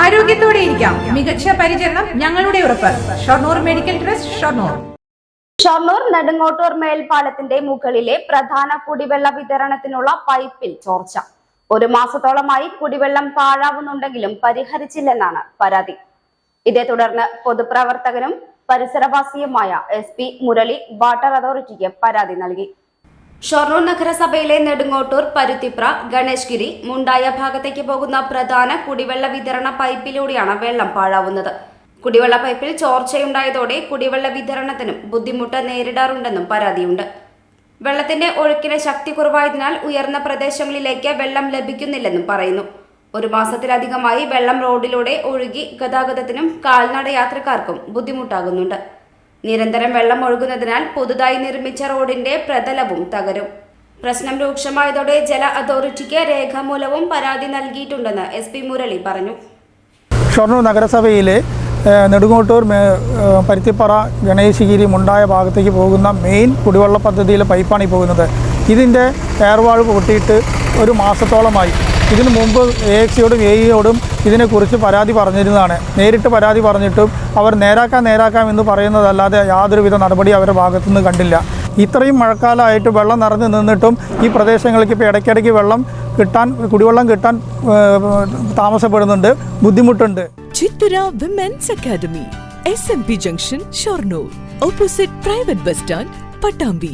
ആരോഗ്യത്തോടെ ഇരിക്കാം. മികച്ച പരിചരണം ഞങ്ങളുടെ ഉറപ്പ്. Shoranur medical trust Shoranur. Shoranur Nedungottur മേൽപ്പാലത്തിന്റെ മുകളിലെ പ്രധാന കുടിവെള്ള വിതരണത്തിനുള്ള പൈപ്പിൽ ചോർച്ച. ഒരു മാസത്തോളമായി കുടിവെള്ളം പാഴാവുന്നുണ്ടെങ്കിലും പരിഹരിച്ചില്ലെന്നാണ് പരാതി. ഇതേ തുടർന്ന് പൊതുപ്രവർത്തകനും പരിസരവാസിയുമായ എസ് പി മുരളി വാട്ടർ അതോറിറ്റിക്ക് പരാതി നൽകി. ഷൊർണൂർ നഗരസഭയിലെ നെടുങ്ങോട്ടൂർ പരുത്തിപ്ര ഗണേഷ്ഗിരി മുണ്ടായ ഭാഗത്തേക്ക് പോകുന്ന പ്രധാന കുടിവെള്ള വിതരണ പൈപ്പിലൂടെയാണ് വെള്ളം പാഴാവുന്നത്. കുടിവെള്ള പൈപ്പിൽ ചോർച്ചയുണ്ടായതോടെ കുടിവെള്ള വിതരണത്തിനും ബുദ്ധിമുട്ട് നേരിടാറുണ്ടെന്നും പരാതിയുണ്ട്. വെള്ളത്തിന്റെ ഒഴുക്കിന് ശക്തി കുറവായതിനാൽ ഉയർന്ന പ്രദേശങ്ങളിലേക്ക് വെള്ളം ലഭിക്കുന്നില്ലെന്നും പറയുന്നു. ഒരു മാസത്തിലധികമായി വെള്ളം റോഡിലൂടെ ഒഴുകി ഗതാഗതത്തിനും കാൽനട യാത്രക്കാർക്കും ബുദ്ധിമുട്ടാകുന്നുണ്ട്. നിരന്തരം വെള്ളം ഒഴുകുന്നതിനാൽ പുതുതായി നിർമ്മിച്ച റോഡിന്റെ പ്രതലവും തകരും. പ്രശ്നം രൂക്ഷമായതോടെ ജല അതോറിറ്റിക്ക് രേഖാമൂലവും പരാതി നൽകിയിട്ടുണ്ടെന്ന് എസ് പി മുരളി പറഞ്ഞു. ഷൊർണൂർ നഗരസഭയിലെ നെടുങ്ങോട്ടൂർ പരുത്തിപ്പറ ഗണേശഗിരി മുണ്ടായ ഭാഗത്തേക്ക് പോകുന്ന മെയിൻ കുടിവെള്ള പദ്ധതിയിലെ പൈപ്പാണ് ഈ പോകുന്നത്. ഇതിന്റെ എയർവാൾ പൊട്ടിയിട്ട് ഒരു മാസത്തോളമായി. ഇതിനു മുമ്പ് എ എക്സിയോടും എ ഇയോടും ഇതിനെക്കുറിച്ച് പരാതി പറഞ്ഞിരുന്നതാണ്. നേരിട്ട് പരാതി പറഞ്ഞിട്ടും അവർ നേരാക്കാം നേരാക്കാം എന്ന് പറയുന്നതല്ലാതെ യാതൊരുവിധ നടപടി അവരുടെ ഭാഗത്തുനിന്ന് കണ്ടില്ല. ഇത്രയും മഴക്കാലമായിട്ട് വെള്ളം നിറഞ്ഞു നിന്നിട്ടും ഈ പ്രദേശങ്ങൾക്ക് ഇപ്പോൾ ഇടയ്ക്കിടയ്ക്ക് വെള്ളം കിട്ടാൻ കുടിവെള്ളം കിട്ടാൻ താമസപ്പെടുന്നുണ്ട്. ബുദ്ധിമുട്ടുണ്ട്. Chittura women's academy S M P junction Shoranur opposite private bus stand Pattambi